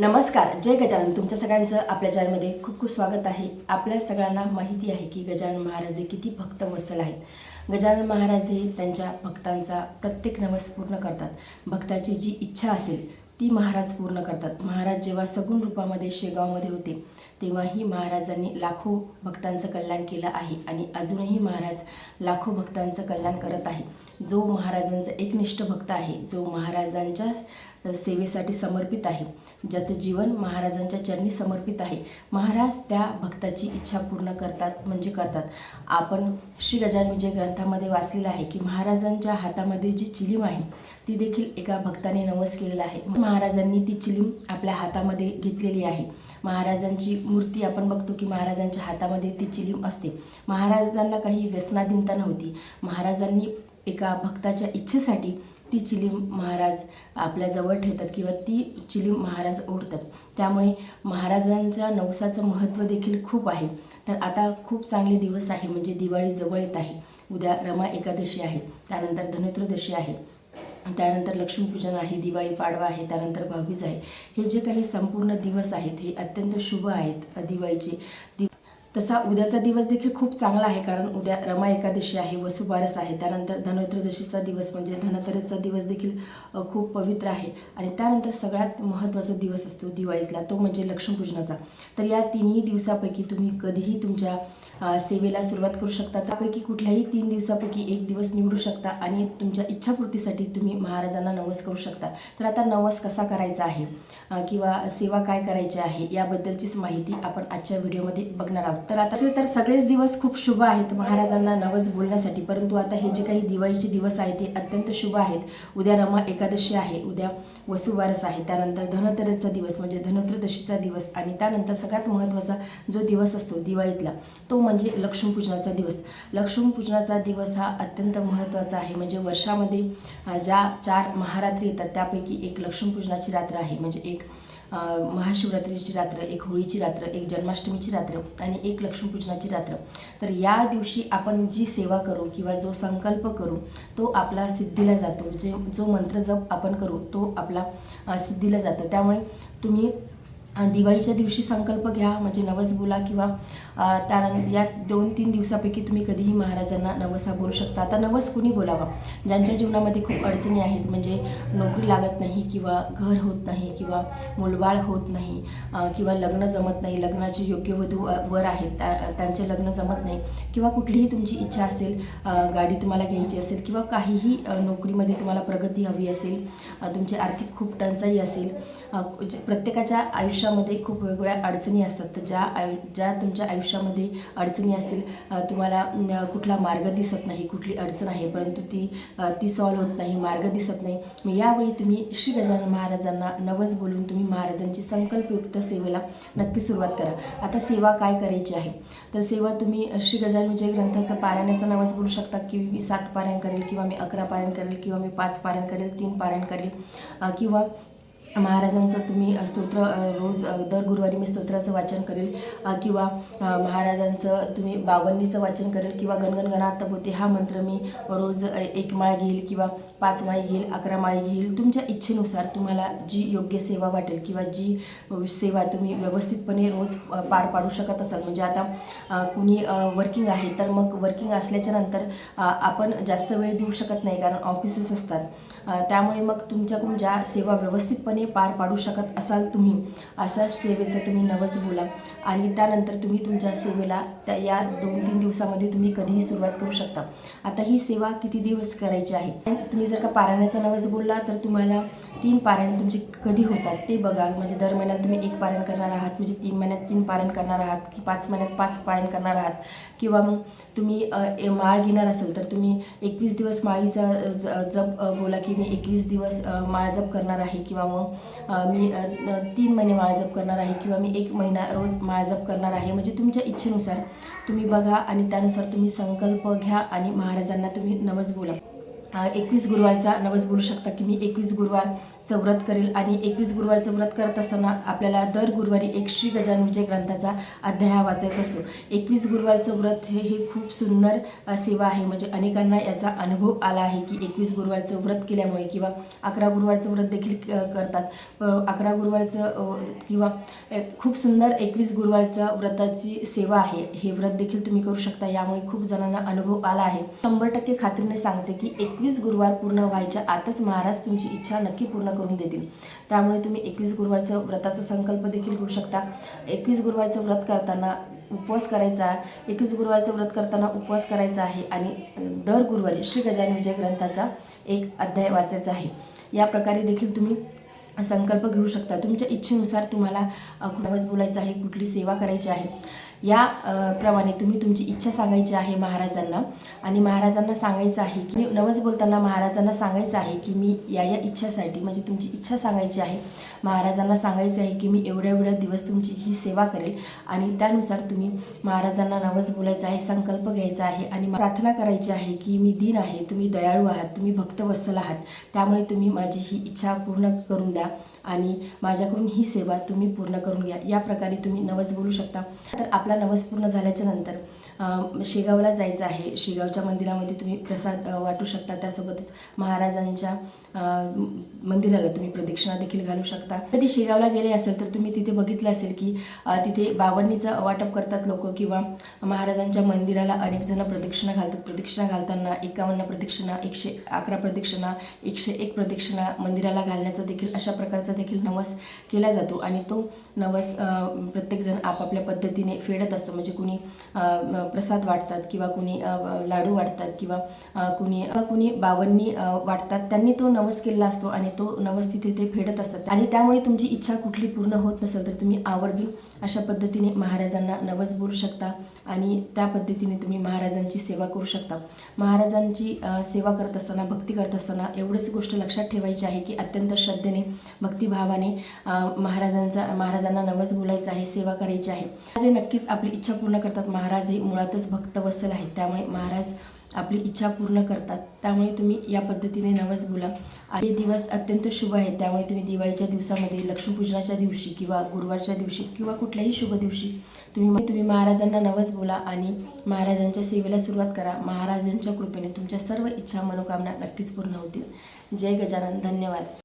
नमस्कार जय गजानन. तुमच्या सगळ्यांचं आपल्या चॅनलमध्ये खूप खूप स्वागत आहे. आपल्या सगळ्यांना माहिती आहे की गजानन महाराज हे किती भक्त वत्सल आहेत. गजानन महाराज हे त्यांच्या भक्तांचा प्रत्येक नवस पूर्ण करतात. भक्ताची जी इच्छा असेल ती महाराज पूर्ण करतात. महाराज जेव्हा सगुण रूपामध्ये शेगावमध्ये होते तेव्हाही महाराजांनी लाखो भक्तांचं कल्याण केलं आहे आणि अजूनही महाराज लाखो भक्तांचं कल्याण करत आहे. जो महाराजांचा एकनिष्ठ भक्त आहे जो महाराजांच्या सेवेसाठी समर्पित आहे ज्याचं जीवन महाराजांच्या चरणी समर्पित आहे. महाराज त्या भक्ताची इच्छा पूर्ण करतात म्हणजे करतात. आपण श्री गजानन विजय ग्रंथामध्ये वाचलेलं आहे की महाराजांच्या हातामध्ये जी चिलीम आहे ती देखील एका भक्ताने नवस केलेला आहे. महाराजांनी ती चिलीम आपल्या हातामध्ये घेतलेली आहे. महाराजांची मूर्ती आपण बघतो की महाराजांच्या हातामध्ये ती चिलीम असते. महाराजांना काही व्यसनाधीनता नव्हती. महाराजांनी एका भक्ताच्या इच्छेसाठी ती चिलीम महाराज आपल्याजवळ ठेवतात किंवा ती चिलीम महाराज ओढतात. त्यामुळे महाराजांच्या नवसाचं महत्त्व देखील खूप आहे. तर आता खूप चांगले दिवस आहे म्हणजे दिवाळी जवळ येत आहे. उद्या रमा एकादशी आहे त्यानंतर धनत्रोदशी आहे त्यानंतर लक्ष्मीपूजन आहे दिवाळी पाडवा आहे त्यानंतर भाऊबीज आहे. हे जे काही संपूर्ण दिवस आहेत हे अत्यंत शुभ आहेत दिवाळीचे दि तसा उद्याचा दिवस देखील खूप चांगला आहे कारण उद्या रमा एकादशी आहे वसुबारस आहे त्यानंतर धनत्रयोदशीचा दिवस म्हणजे धनतेरसचा दिवस देखील खूप पवित्र आहे. आणि त्यानंतर सगळ्यात महत्त्वाचा दिवस असतो दिवाळीतला तो म्हणजे लक्ष्मीपूजनाचा. तर या तिन्ही दिवसापैकी तुम्ही कधीही तुमच्या सेवेला सुरुवात करू शकता. त्यापैकी कुठल्याही तीन दिवसापैकी एक दिवस निवडू शकता आणि तुमच्या इच्छापूर्तीसाठी तुम्ही महाराजांना नवस करू शकता. तर आता नवस कसा करायचा आहे? किंवा सेवा काय करायची आहे? याबद्दलचीच माहिती आपण आजच्या व्हिडिओमध्ये बघणार आहोत. तर आता तर सगळेच दिवस खूप शुभ आहेत महाराजांना नवस बोलण्यासाठी. परंतु आता हे जे काही दिवाळीचे दिवस आहेत ते अत्यंत शुभ आहेत. उद्या रमा एकादशी आहे. उद्या वसुवारस आहे. त्यानंतर धनतेरसचा दिवस म्हणजे धनत्रदशीचा दिवस आणि त्यानंतर सगळ्यात महत्त्वाचा जो दिवस असतो दिवाळीतला तो म्हणजे म्हणजे लक्ष्मीपूजनाचा दिवस. लक्ष्मीपूजनाचा दिवस हा अत्यंत महत्त्वाचा आहे. म्हणजे वर्षामध्ये ज्या चार महारात्री येतात त्यापैकी एक लक्ष्मीपूजनाची रात्र आहे. म्हणजे एक महाशिवरात्रीची रात्र एक होळीची रात्र एक जन्माष्टमीची रात्र आणि एक लक्ष्मीपूजनाची रात्र. तर या दिवशी आपण जी सेवा करू किंवा जो संकल्प करू तो आपला सिद्धीला जातो. जे जो मंत्र जप आपण करू तो आपला सिद्धीला जातो. त्यामुळे तुम्ही दिवाळीच्या दिवशी संकल्प घ्या म्हणजे नवस बोला किंवा त्यानंतर या दोन तीन दिवसापैकी तुम्ही कधीही महाराजांना नवसा बोलू शकता. आता नवस कुणी बोलावा? ज्यांच्या जीवनामध्ये खूप अडचणी आहेत म्हणजे नोकरी लागत नाही किंवा घर होत नाही किंवा मुलबाळ होत नाही किंवा लग्न जमत नाही लग्नाचे योग्य वधू वर आहेत त्या त्यांचे लग्न जमत नाही किंवा कुठलीही तुमची इच्छा असेल गाडी तुम्हाला घ्यायची असेल किंवा काहीही नोकरीमध्ये तुम्हाला प्रगती हवी असेल तुमची आर्थिक खूप टंचाई असेल प्रत्येकाच्या आयुष्यात आयुष्यामध्ये खूप वेगवेगळ्या अडचणी असतात. तर ज्या आयु ज्या तुमच्या आयुष्यामध्ये अडचणी असतील तुम्हाला कुठला मार्ग दिसत नाही कुठली अडचण आहे परंतु ती ती सॉल्व्ह होत नाही मार्ग दिसत नाही मग यावेळी तुम्ही श्री गजानन महाराजांना नवस बोलून तुम्ही महाराजांची संकल्पयुक्त सेवेला नक्की सुरुवात करा. आता सेवा काय करायची आहे? तर सेवा तुम्ही श्री गजानन विजय ग्रंथाचा पारायणाचा नवस बोलू शकता की मी सात पारायण करेल किंवा मी अकरा पारायण करेल किंवा मी पाच पारायण करेल तीन पारायण करेल किंवा महाराजांचं तुम्ही स्तोत्र रोज दर गुरुवारी मी स्तोत्राचं वाचन करेल किंवा महाराजांचं तुम्ही बावन्नीचं वाचन करेल किंवा गणगणगणात होते हा मंत्र मी रोज एक माळ घेईल किंवा पाच माळी घेईल अकरा माळी घेईल. तुमच्या इच्छेनुसार तुम्हाला जी योग्य सेवा वाटेल किंवा जी सेवा तुम्ही व्यवस्थितपणे रोज पार पाडू शकत असाल म्हणजे आता कुणी वर्किंग आहे तर मग वर्किंग असल्याच्या नंतर आपण जास्त वेळ देऊ शकत नाही कारण ऑफिसेस असतात. त्यामुळे मग तुमच्याकडून ज्या सेवा व्यवस्थितपणे पार पाडू शकत असाल तुम्ही अशा सेवेचं तुम्ही नवस बोला. आणि त्यानंतर तुम्ही तुमच्या सेवेला त्या या दोन तीन दिवसामध्ये तुम्ही कधीही सुरुवात करू शकता. आता ही सेवा किती दिवस करायची आहे? तुम्ही जर का पारायणाचा नवस बोलला तर तुम्हाला तीन पारायण तुमचे कधी होतात ते बघा. म्हणजे दर महिन्यात तुम्ही एक पारायण करणार आहात म्हणजे तीन महिन्यात तीन पारायण करणार आहात की पाच महिन्यात पाच पारायण करणार आहात. किंवा मग तुम्ही ए- माळ घेणार असेल तर तुम्ही एकवीस दिवस माळीचा ज- जप बोला की मी एकवीस दिवस माळ जप करणार आहे. किंवा मग मी तीन महिने माळजप करणार आहे किंवा मी एक महिना रोज माळजप करणार आहे. म्हणजे तुमच्या इच्छेनुसार तुम्ही बघा आणि त्यानुसार तुम्ही संकल्प घ्या आणि महाराजांना तुम्ही नवस बोला. एकवीस गुरुवारचा नवस बोलू शकता की मी एकवीस गुरुवार चं व्रत करेल आणि एकवीस गुरुवारचं व्रत करत असताना आपल्याला दर गुरुवारी एक श्री गजानन विजय ग्रंथाचा अध्याय हा वाचायचा असतो. एकवीस गुरुवारचं व्रत हे हे खूप सुंदर सेवा आहे. म्हणजे अनेकांना याचा अनुभव आला आहे की एकवीस गुरुवारचं व्रत केल्यामुळे किंवा अकरा गुरुवारचं व्रत देखील क- करतात. अकरा गुरुवारचं किंवा खूप सुंदर एकवीस गुरुवारचं व्रताची सेवा आहे. हे व्रत देखील तुम्ही करू शकता. यामुळे खूप जणांना अनुभव आला आहे. शंभर टक्के खात्रीने सांगते की एकवीस गुरुवार पूर्ण व्हायच्या आतच महाराज तुमची इच्छा नक्की पूर्ण करून देतील. त्यामुळे तुम्ही एकवीस गुरुवारचं व्रताचा संकल्प देखील घेऊ शकता. एकवीस गुरुवारचं व्रत करताना उपवास करायचा आहे. एकवीस गुरुवारचं व्रत करताना उपवास करायचा आहे आणि दर गुरुवारी श्री गजानन विजय ग्रंथाचा एक अध्याय वाचायचा आहे. या प्रकारे देखील तुम्ही संकल्प घेऊ शकता. तुमच्या इच्छेनुसार तुम्हाला नवस बोलायचं आहे कुठली सेवा करायची आहे. या प्रमाणे तुम्ही तुमची इच्छा सांगायची आहे महाराजांना. आणि महाराजांना सांगायचं आहे की नवस बोलताना महाराजांना सांगायचं आहे की मी या या इच्छासाठी म्हणजे तुमची इच्छा सांगायची आहे महाराजांना सांगायचं आहे की मी एवढ्या एवढ्या दिवस तुमची ही सेवा करेल. आणि त्यानुसार तुम्ही महाराजांना नवस बोलायचं आहे संकल्प घ्यायचा आहे आणि प्रार्थना करायची आहे की मी दिन आहे तुम्ही दयाळू आहात तुम्ही भक्तवत्सल आहात. त्यामुळे तुम्ही माझी ही इच्छा पूर्ण करून द्या. आणि माझ्याकडून ही सेवा तुम्ही पूर्ण करून घ्या. या प्रकारे तुम्ही नवस बोलू शकता. तर आपला नवस पूर्ण झाल्याच्यानंतर शेगावला जायचं आहे. शेगावच्या मंदिरामध्ये तुम्ही प्रसाद वाटू शकता. त्यासोबतच महाराजांच्या मंदिराला तुम्ही प्रदक्षिणा देखील घालू शकता. कधी शेगावला गेले असेल तर तुम्ही तिथे बघितलं असेल की तिथे बावन्नीचं वाटप करतात लोक किंवा महाराजांच्या मंदिराला अनेक जण प्रदक्षिणा घालतात. प्रदक्षिणा घालताना एकावन्न प्रदक्षिणा एकशे अकरा प्रदक्षिणा एकशे एक प्रदक्षिणा मंदिराला घालण्याचा देखील अशा प्रकारचा देखील नवस केला जातो आणि तो नवस प्रत्येकजण आपापल्या पद्धतीने फेडत असतो. म्हणजे कुणी प्रसाद वाटतात किंवा कुणी लाडू वाटतात किंवा कुणी कुणी बावन्नी वाटतात. त्यांनी तो नवस केलेला असतो आणि तो नवस तिथे ते फेडत असतात. आणि त्यामुळे तुमची इच्छा कुठली पूर्ण होत नसेल तर तुम्ही आवर्जून अशा पद्धतीने महाराजांना नवस बोलू शकता आणि त्या पद्धतीने तुम्ही महाराजांची सेवा करू शकता. महाराजांची सेवा करत असताना भक्ती करत असताना एवढंच गोष्ट लक्षात ठेवायची आहे की अत्यंत श्रद्धेने भक्ती भक्तिभावाने महाराजांचा महाराजांना नवस बोलायचं आहे सेवा करायची आहे. महाराज नक्कीच आपली इच्छा पूर्ण करतात. महाराज हे मुळातच भक्तवत्सल आहेत. त्यामुळे महाराज आपली इच्छा पूर्ण करतात. त्यामुळे तुम्ही या पद्धतीने नवस बोला. हे दिवस अत्यंत शुभ आहे त्यामुळे तुम्ही दिवाळीच्या दिवसामध्ये लक्ष्मीपूजनाच्या दिवशी किंवा गुरुवारच्या दिवशी किंवा कुठल्याही शुभ दिवशी तुम्ही तुम्ही महाराजांना नवस बोला आणि महाराजांच्या सेवेला सुरुवात करा. महाराजांच्या कृपेने तुमच्या सर्व इच्छा मनोकामना नक्कीच पूर्ण होतील. जय गजानन. धन्यवाद.